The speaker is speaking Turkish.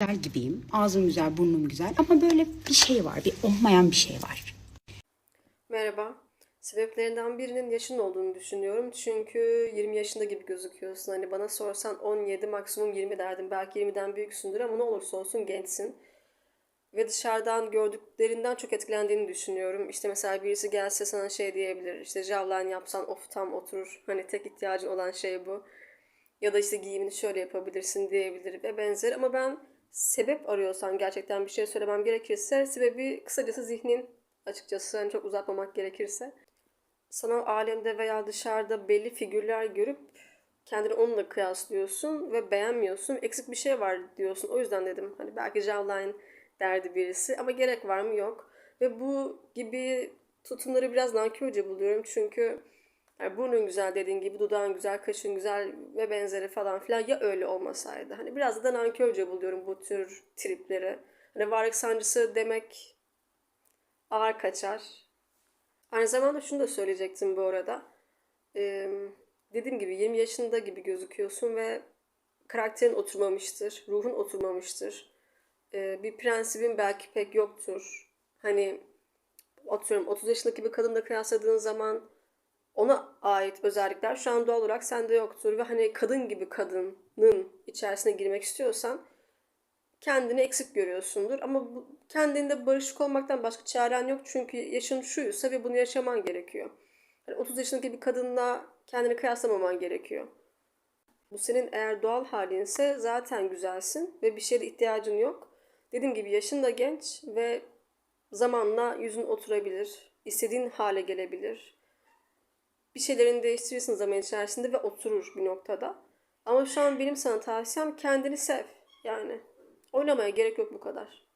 güzel gibiyim. Ağzım güzel, burnum güzel ama böyle bir şey var, bir olmayan bir şey var. Merhaba. Sebeplerinden birinin yaşın olduğunu düşünüyorum. Çünkü 20 yaşında gibi gözüküyorsun. Hani bana sorsan 17 maksimum 20 derdim. Belki 20'den büyüksündür ama ne olursa olsun gençsin. Ve dışarıdan gördüklerinden çok etkilendiğini düşünüyorum. İşte mesela birisi gelse sana şey diyebilir. İşte jawline yapsan of tam oturur. Hani tek ihtiyacın olan şey bu. Ya da işte giyimini şöyle yapabilirsin diyebilir ve benzeri. Ama ben sebep arıyorsan gerçekten bir şey söylemem gerekirse sebebi kısacası zihnin açıkçası hani çok uzatmamak gerekirse sanal alemde veya dışarıda belli figürler görüp kendini onunla kıyaslıyorsun ve beğenmiyorsun. Eksik bir şey var diyorsun. O yüzden dedim hani belki jawline derdi birisi ama gerek var mı yok. Ve bu gibi tutumları biraz nankörce buluyorum çünkü yani burnun güzel dediğin gibi dudağın güzel, kaşın güzel ve benzeri falan filan ya öyle olmasaydı. Hani biraz da nankörce buluyorum bu tür tripleri. Hani varlık sancısı demek ağır kaçar. Aynı zamanda şunu da söyleyecektim bu arada. Ee, dediğim gibi 20 yaşında gibi gözüküyorsun ve karakterin oturmamıştır, ruhun oturmamıştır. Ee, bir prensibin belki pek yoktur. Hani atıyorum 30 yaşındaki bir kadınla kıyasladığın zaman ona ait özellikler şu an doğal olarak sende yoktur ve hani kadın gibi kadının içerisine girmek istiyorsan kendini eksik görüyorsundur ama bu, kendinde barışık olmaktan başka çaren yok çünkü yaşın şuysa ve bunu yaşaman gerekiyor. Yani 30 yaşındaki bir kadınla kendini kıyaslamaman gerekiyor. Bu senin eğer doğal halinse zaten güzelsin ve bir şeye ihtiyacın yok. Dediğim gibi yaşın da genç ve zamanla yüzün oturabilir, istediğin hale gelebilir. Bir şeylerini değiştirirsin zaman içerisinde ve oturur bir noktada. Ama şu an benim sana tavsiyem kendini sev. Yani oynamaya gerek yok bu kadar.